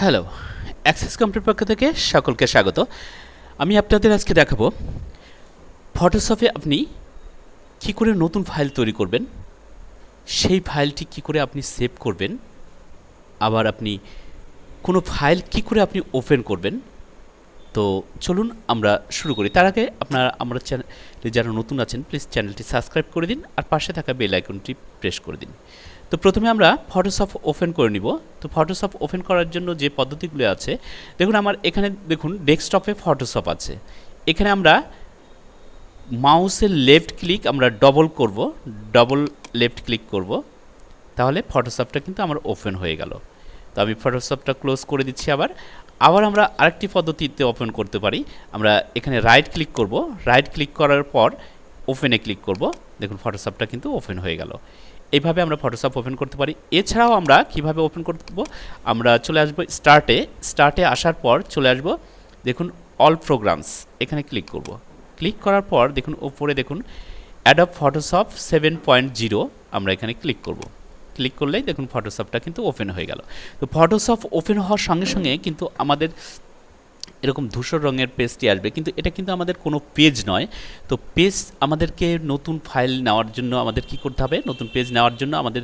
Hello access computer পক্ষ থেকে সকলকে স্বাগত। আমি আপনাদের আজকে দেখাবো ফটোশপে আপনি কি করে নতুন ফাইল তৈরি করবেন, সেই ফাইলটি কি করে আপনি সেভ করবেন, আবার আপনি কোনো ফাইল কি করে আপনি ওপেন করবেন। তো চলুন আমরা শুরু করি। তার আগে আপনারা, আমরা চ্যানেলে যারা নতুন আছেন প্লিজ চ্যানেলটি সাবস্ক্রাইব করে দিন, আর পাশে থাকা বেল আইকনটি প্রেস করে দিন। তো প্রথমে আমরা ফটোশপ ওপেন করে নিব। তো ফটোশপ ওপেন করার জন্য যে পদ্ধতিগুলো আছে, দেখুন আমার এখানে, দেখুন ডেস্কটপে ফটোশপ আছে। এখানে আমরা মাউসের লেফট ক্লিক আমরা ডবল করব ডবল লেফট ক্লিক করব। তাহলে ফটোশপটা কিন্তু আমার ওপেন হয়ে গেল। তো আমি ফটোশপটা ক্লোজ করে দিচ্ছি আবার। আবার আমরা আরেকটি পদ্ধতিতে ওপেন করতে পারি। আমরা এখানে রাইট ক্লিক করব। রাইট ক্লিক করার পর ওপেনে ক্লিক করব। দেখুন ফটোশপটা কিন্তু ওপেন হয়ে গেল। এইভাবে আমরা ফটোশপ ওপেন করতে পারি। এছাড়াও আমরা কীভাবে ওপেন করব? আমরা চলে আসব স্টার্টে স্টার্টে আসার পর চলে আসব, দেখুন অল প্রোগ্রামস এখানে ক্লিক করব। ক্লিক করার পর দেখুন ওপরে দেখুন Adobe Photoshop seven point zero আমরা এখানে ক্লিক করব। ক্লিক করলেই দেখুন ফটোশপটা কিন্তু ওপেন হয়ে গেল। তো ফটোশপ ওপেন হওয়ার সঙ্গে সঙ্গে কিন্তু আমাদের এরকম ধূসর রঙের পেজটি আসবে। কিন্তু এটা কিন্তু আমাদের কোনো পেজ নয়। তো পেজ আমাদেরকে নতুন ফাইল নেওয়ার জন্য আমাদের কি করতে হবে? নতুন পেজ নেওয়ার জন্য আমাদের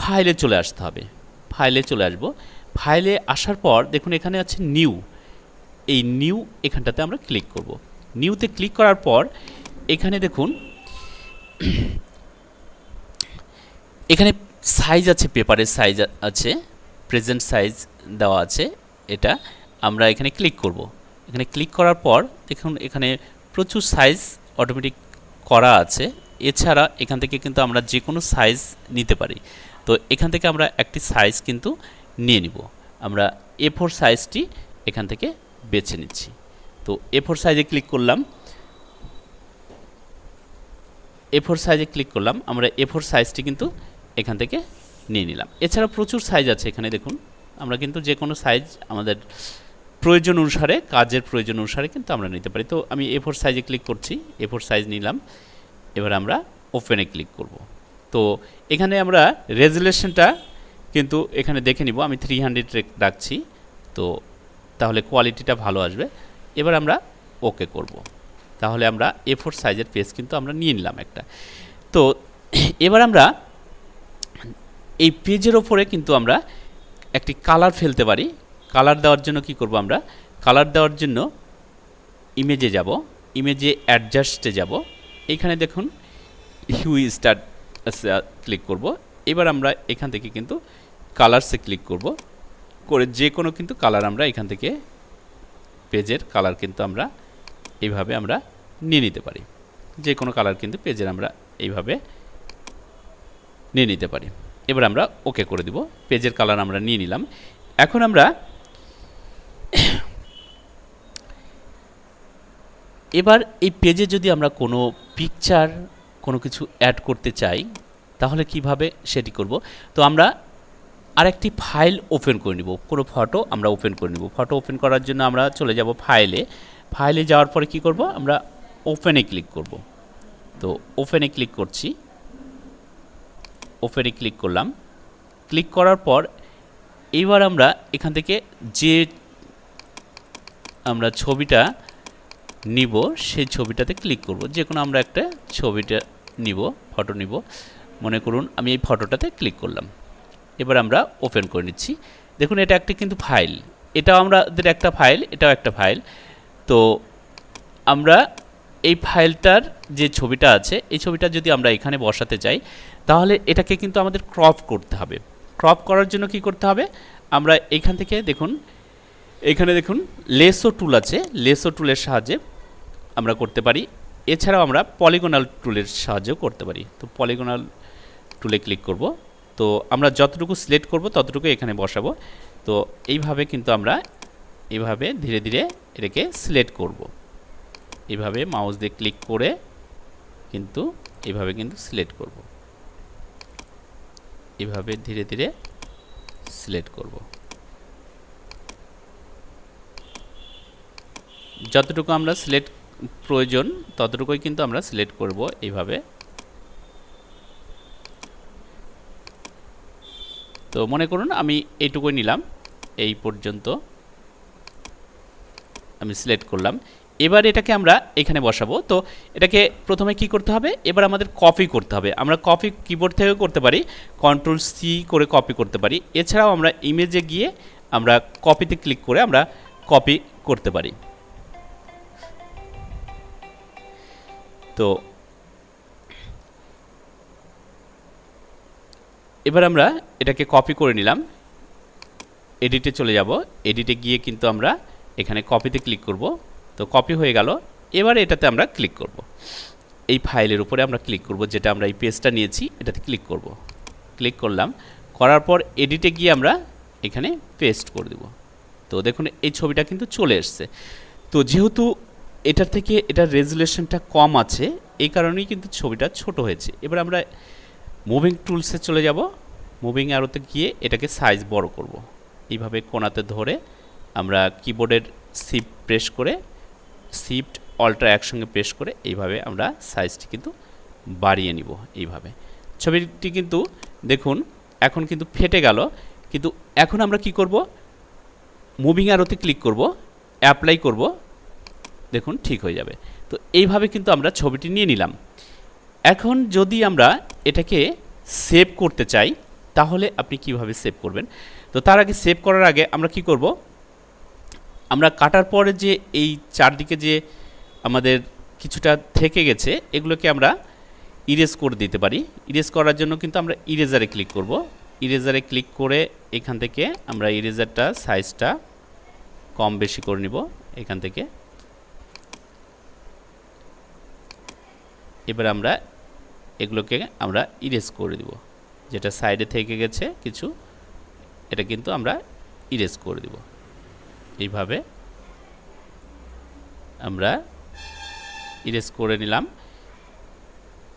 ফাইলে চলে আসতে হবে। ফাইলে চলে আসব। ফাইলে আসার পর দেখুন এখানে আছে নিউ এই নিউ এখানটাতে আমরা ক্লিক করব। নিউতে ক্লিক করার পর এখানে দেখুন, এখানে সাইজ আছে পেপারের সাইজ আছে। প্রেজেন্ট সাইজ দেওয়া আছে এটা। আমরা এখানে ক্লিক করব। এখানে ক্লিক করার পর দেখুন এখানে প্রচুর সাইজ অটোমেটিক করা আছে। এছাড়া এখান থেকে কিন্তু আমরা যে কোনো সাইজ নিতে পারি। তো এখান থেকে আমরা একটি সাইজ কিন্তু নিয়ে নিব। আমরা এ ফোর সাইজটি এখান থেকে বেছে নিচ্ছি। তো এ ফোর সাইজে ক্লিক করলাম। এ ফোর সাইজে ক্লিক করলাম। আমরা এ ফোর সাইজটি কিন্তু এখান থেকে নিয়ে নিলাম। এছাড়া প্রচুর সাইজ আছে এখানে দেখুন। আমরা কিন্তু যে কোনো সাইজ আমাদের প্রয়োজন অনুসারে, কাজের প্রয়োজন অনুসারে কিন্তু আমরা নিতে পারি। তো আমি এ ফোর সাইজে ক্লিক করছি এ ফোর সাইজ নিলাম। এবার আমরা ওপেনে ক্লিক করব। তো এখানে আমরা রেজুলেশনটা কিন্তু এখানে দেখে নিব। আমি থ্রি হান্ড্রেড রাখছি। তো তাহলে কোয়ালিটিটা ভালো আসবে। এবার আমরা ওকে করব। তাহলে আমরা এ ফোর সাইজের পেজ কিন্তু আমরা নিয়ে নিলাম একটা। তো এবার আমরা এই পেজের ওপরে কিন্তু আমরা একটি কালার ফেলতে পারি। কালার দেওয়ার জন্য কি করব আমরা? কালার দেওয়ার জন্য ইমেজে যাব ইমেজে অ্যাডজাস্টে যাব। এইখানে দেখুন হিউ স্টার্ট ক্লিক করব। এবার আমরা এখান থেকে কিন্তু কালারসে ক্লিক করব। করে যে কোনো কিন্তু কালার আমরা এখান থেকে পেজের কালার কিন্তু আমরা এইভাবে আমরা নিয়ে নিতে পারি। যে কোনো কালার কিন্তু পেজের আমরা এইভাবে নিয়ে নিতে পারি। এবার আমরা ওকে করে দিব। পেজের কালার আমরা নিয়ে নিলাম। এখন আমরা এবার এই পেজে যদি আমরা কোনো পিকচার কোনো কিছু অ্যাড করতে চাই, তাহলে কীভাবে সেটি করব? তো আমরা আরেকটি ফাইল ওপেন করে নিব। কোনো ফটো আমরা ওপেন করে নিব। ফটো ওপেন করার জন্য আমরা চলে যাব ফাইলে ফাইলে যাওয়ার পরে কি করব? আমরা ওপেনে ক্লিক করব। তো ওপেনে ক্লিক করছি। ওপেনে ক্লিক করলাম। ক্লিক করার পর এইবার আমরা এখান থেকে যে আমরা ছবিটা নিব, সেই ছবিটাতে ক্লিক করব। যে কোনো আমরা একটা ছবিটা নিব ফটো নিব। মনে করুন আমি এই ফটোটাতে ক্লিক করলাম। এবার আমরা ওপেন করে নিচ্ছি। দেখুন, এটা একটা কিন্তু ফাইল এটাও আমাদের একটা ফাইল এটাও একটা ফাইল তো আমরা এই ফাইলটার যে ছবিটা আছে, এই ছবিটা যদি আমরা এখানে বসাতে চাই, তাহলে এটাকে কিন্তু আমাদের ক্রপ করতে হবে। ক্রপ করার জন্য কি করতে হবে? আমরা এখান থেকে দেখুন এখানে দেখুন, লেসো টুল আছে। লেসো টুলের সাহায্যে আমরা করতে পারি। এছাড়াও আমরা পলিগোনাল টুলের সাহায্যেও করতে পারি। তো পলিগোনাল টুলে ক্লিক করব। তো আমরা যতটুকু সিলেক্ট করব, ততটুকু এখানে বসাবো। তো এইভাবে কিন্তু আমরা এভাবে ধীরে ধীরে এটাকে সিলেক্ট করব। এভাবে মাউস দিয়ে ক্লিক করে কিন্তু এভাবে কিন্তু সিলেক্ট করব। এভাবে ধীরে ধীরে সিলেক্ট করব। যতটুকু আমরা সিলেক্ট প্রয়োজন, ততটুকুই কিন্তু আমরা সিলেক্ট করব এইভাবে। তো মনে করুন আমি এইটুকুই নিলাম, এই পর্যন্ত আমি সিলেক্ট করলাম। এবার এটাকে আমরা এখানে বসাবো। তো এটাকে প্রথমে কি করতে হবে? এবার আমাদের কপি করতে হবে। আমরা কপি কিবোর্ড থেকেও করতে পারি কন্ট্রোল সি করে কপি করতে পারি। এছাড়াও আমরা ইমেজে গিয়ে আমরা কপিতে ক্লিক করে আমরা কপি করতে পারি। তো এবার আমরা এটাকে কপি করে নিলাম। এডিটে চলে যাব। এডিটে গিয়ে কিন্তু আমরা এখানে কপিতে ক্লিক করব। তো কপি হয়ে গেল। এবার এটাতে আমরা ক্লিক করব। এই ফাইলের উপরে আমরা ক্লিক করব, যেটা আমরা এই পেজটা নিয়েছি, এটাতে ক্লিক করব। ক্লিক করলাম। করার পর এডিটে গিয়ে আমরা এখানে পেস্ট করে দেব। তো দেখুন, এই ছবিটা কিন্তু চলে এসছে। তো যেহেতু এটার থেকে এটার রেজুলেশনটা কম আছে, এই কারণেই কিন্তু ছবিটা ছোট হয়েছে। এবার আমরা মুভিং টুলসে চলে যাব। মুভিং অ্যারোতে গিয়ে এটাকে সাইজ বড় করব। এইভাবে কোনাতে ধরে আমরা কিবোর্ডের শিফট প্রেস করে শিফট অল্ট্রা একসঙ্গে প্রেস করে এইভাবে আমরা সাইজটি কিন্তু বাড়িয়ে নিব এইভাবে। ছবিটি কিন্তু দেখুন, এখন কিন্তু ফেটে গেল। কিন্তু এখন আমরা কি করব? মুভিং অ্যারোতে ক্লিক করব অ্যাপ্লাই করব। দেখুন, ঠিক হয়ে যাবে। তো এইভাবে কিন্তু আমরা ছবিটি নিয়ে নিলাম। এখন যদি আমরা এটাকে সেভ করতে চাই, তাহলে আপনি কীভাবে সেভ করবেন? তো তার আগে সেভ করার আগে আমরা কি করব? আমরা কাটার পরে যে এই চারদিকে যে আমাদের কিছুটা থেকে গেছে, এগুলোকে আমরা ইরেজ করে দিতে পারি। ইরেজ করার জন্য কিন্তু আমরা ইরেজারে ক্লিক করব। ইরেজারে ক্লিক করে এখান থেকে আমরা ইরেজারটা সাইজটা কম বেশি করে নিব। এখান থেকে এবার আমরা এগুলোকে আমরা ইরেজ করে দিব। যেটা সাইডে থেকে গেছে কিছু, এটা কিন্তু আমরা ইরেজ করে দিব। এইভাবে আমরা ইরেজ করে নিলাম।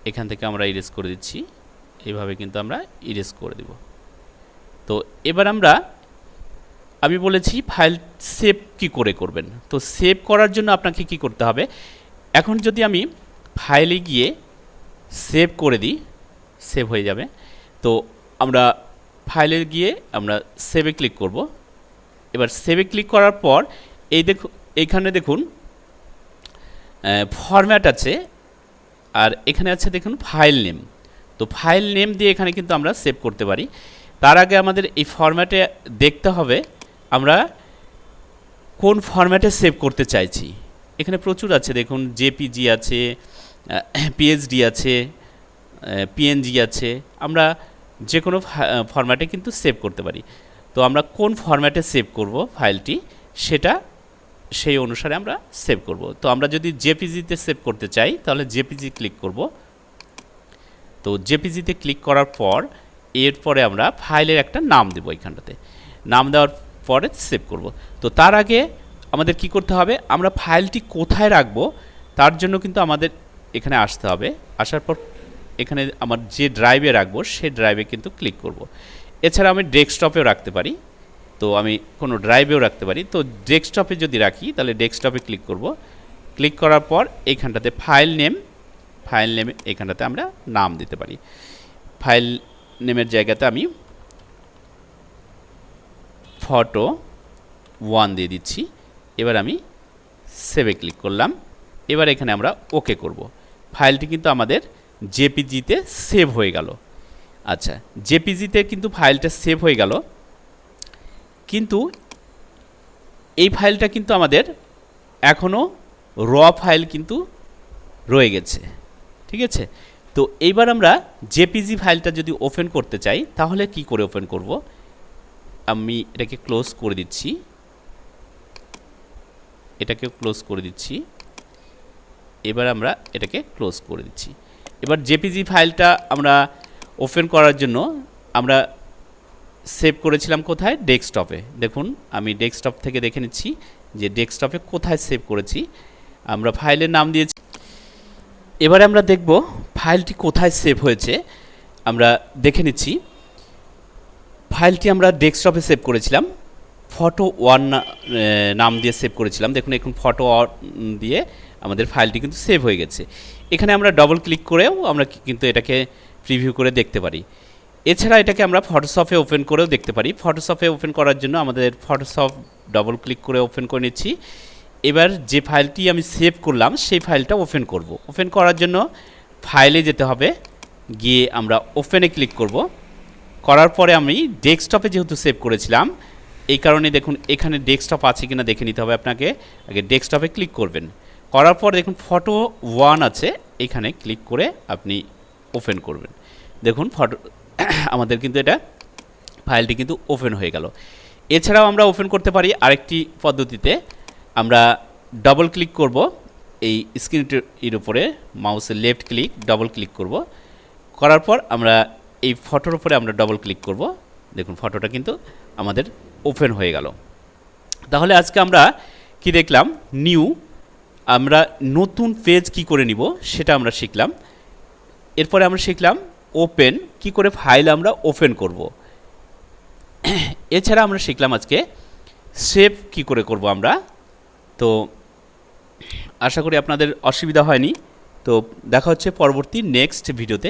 এখান থেকে আমরা ইরেজ করে দিচ্ছি। এইভাবে কিন্তু আমরা ইরেজ করে দিব। তো এবার আমরা, আমি বলেছি ফাইল সেভ কি করে করবেন? তো সেভ করার জন্য আপনাকে কি করতে হবে? এখন যদি আমি ফাইলে গিয়ে সেভ করে দিই, সেভ হয়ে যাবে। তো আমরা ফাইলে গিয়ে আমরা সেভে ক্লিক করব। এবার সেভে ক্লিক করার পর এই দেখুন এইখানে দেখুন ফরম্যাট আছে আর এখানে আছে দেখুন ফাইল নেম। তো ফাইল নেম দিয়ে এখানে কিন্তু আমরা সেভ করতে পারি। তার আগে আমাদের এই ফরম্যাটে দেখতে হবে আমরা কোন ফরম্যাটে সেভ করতে চাইছি। এখানে প্রচুর আছে, দেখুন, জেপিজি আছে পিএইচডি আছে পিএনজি আছে, আমরা যে কোনো ফরম্যাটে কিন্তু সেভ করতে পারি। তো আমরা কোন ফরম্যাটে সেভ করব ফাইলটি সেটা সেই অনুসারে আমরা সেভ করব। তো আমরা যদি জেপিজিতে সেভ করতে চাই, তাহলে জেপিজি ক্লিক করব। তো জেপিজিতে ক্লিক করার পর, এরপরে আমরা ফাইলের একটা নাম দেবো এখানটাতে। নাম দেওয়ার পরে সেভ করব। তো তার আগে আমাদের কি করতে হবে? আমরা ফাইলটি কোথায় রাখব? তার জন্য কিন্তু আমাদের এখানে আসতে হবে। আসার পর এখানে আমার যে ড্রাইভে রাখব, সে ড্রাইভে কিন্তু ক্লিক করব। এছাড়া আমি ডেস্কটপেও রাখতে পারি। তো আমি কোনো ড্রাইভেও রাখতে পারি। তো ডেস্কটপে যদি রাখি, তাহলে ডেস্কটপে ক্লিক করব। ক্লিক করার পর এইখানটাতে ফাইল নেম ফাইল নেমে এখানটাতে আমরা নাম দিতে পারি। ফাইল নেমের জায়গাতে আমি ফটো ওয়ান দিয়ে দিচ্ছি। এবার আমি সেভে ক্লিক করলাম। এবার এখানে আমরা ওকে করব। ফাইলটি কিন্তু আমাদের জেপিজিতে সেভ হয়ে গেল। আচ্ছা জেপিজিতে কিন্তু ফাইলটা সেভ হয়ে গেল। কিন্তু এই ফাইলটা কিন্তু আমাদের এখনও র ফাইল কিন্তু রয়ে গেছে। ঠিক আছে? তো এইবার আমরা জেপিজি ফাইলটা যদি ওপেন করতে চাই, তাহলে কি করে ওপেন করব? আমি এটাকে ক্লোজ করে দিচ্ছি। এটাকে ক্লোজ করে দিচ্ছি। এবার আমরা এটাকে ক্লোজ করে দিচ্ছি। এবার জেপিজি ফাইলটা আমরা ওপেন করার জন্য আমরা সেভ করেছিলাম কোথায়? ডেস্কটপে দেখুন, আমি ডেস্কটপ থেকে দেখে নিচ্ছি যে ডেস্কটপে কোথায় সেভ করেছি। আমরা ফাইলের নাম দিয়েছি। এবারে আমরা দেখব ফাইলটি কোথায় সেভ হয়েছে। আমরা দেখে নিচ্ছি ফাইলটি আমরা ডেস্কটপে সেভ করেছিলাম। ফটো ওয়ান নাম দিয়ে সেভ করেছিলাম। দেখুন, এখন ফটো দিয়ে আমাদের ফাইলটি কিন্তু সেভ হয়ে গেছে। এখানে আমরা ডবল ক্লিক করেও আমরা কিন্তু এটাকে প্রিভিউ করে দেখতে পারি। এছাড়া এটাকে আমরা ফটোশপে ওপেন করেও দেখতে পারি। ফটোশপে ওপেন করার জন্য আমাদের ফটোশপ ডবল ক্লিক করে ওপেন করে নিচ্ছি। এবার যে ফাইলটি আমি সেভ করলাম, সেই ফাইলটা ওপেন করব। ওপেন করার জন্য ফাইলে যেতে হবে। গিয়ে আমরা ওপেনে ক্লিক করব। করার পরে আমি ডেস্কটপে যেহেতু সেভ করেছিলাম, এই কারণে দেখুন এখানে ডেস্কটপ আছে কিনা দেখে নিতে হবে আপনাকে। আগে ডেস্কটপে ক্লিক করবেন। করার পর দেখুন ফটো ওয়ান আছে, এখানে ক্লিক করে আপনি ওপেন করবেন। দেখুন ফটো আমাদের কিন্তু এটা ফাইলটি কিন্তু ওপেন হয়ে গেল। এছাড়াও আমরা ওপেন করতে পারি আরেকটি পদ্ধতিতে। আমরা ডবল ক্লিক করব, এই স্ক্রিনটির উপরে মাউসের লেফট ক্লিক ডবল ক্লিক করব। করার পর আমরা এই ফটোর উপরে আমরা ডবল ক্লিক করব। দেখুন ফটোটা কিন্তু আমাদের ওপেন হয়ে গেল। তাহলে আজকে আমরা কি দেখলাম? নিউ আমরা নতুন পেজ কি করে নিব সেটা আমরা শিখলাম। এরপরে আমরা শিখলাম ওপেন কি করে ফাইল আমরা ওপেন করব। এছাড়া আমরা শিখলাম আজকে সেভ কি করে করব আমরা। তো আশা করি আপনাদের অসুবিধা হয়নি। তো দেখা হচ্ছে পরবর্তী নেক্সট ভিডিওতে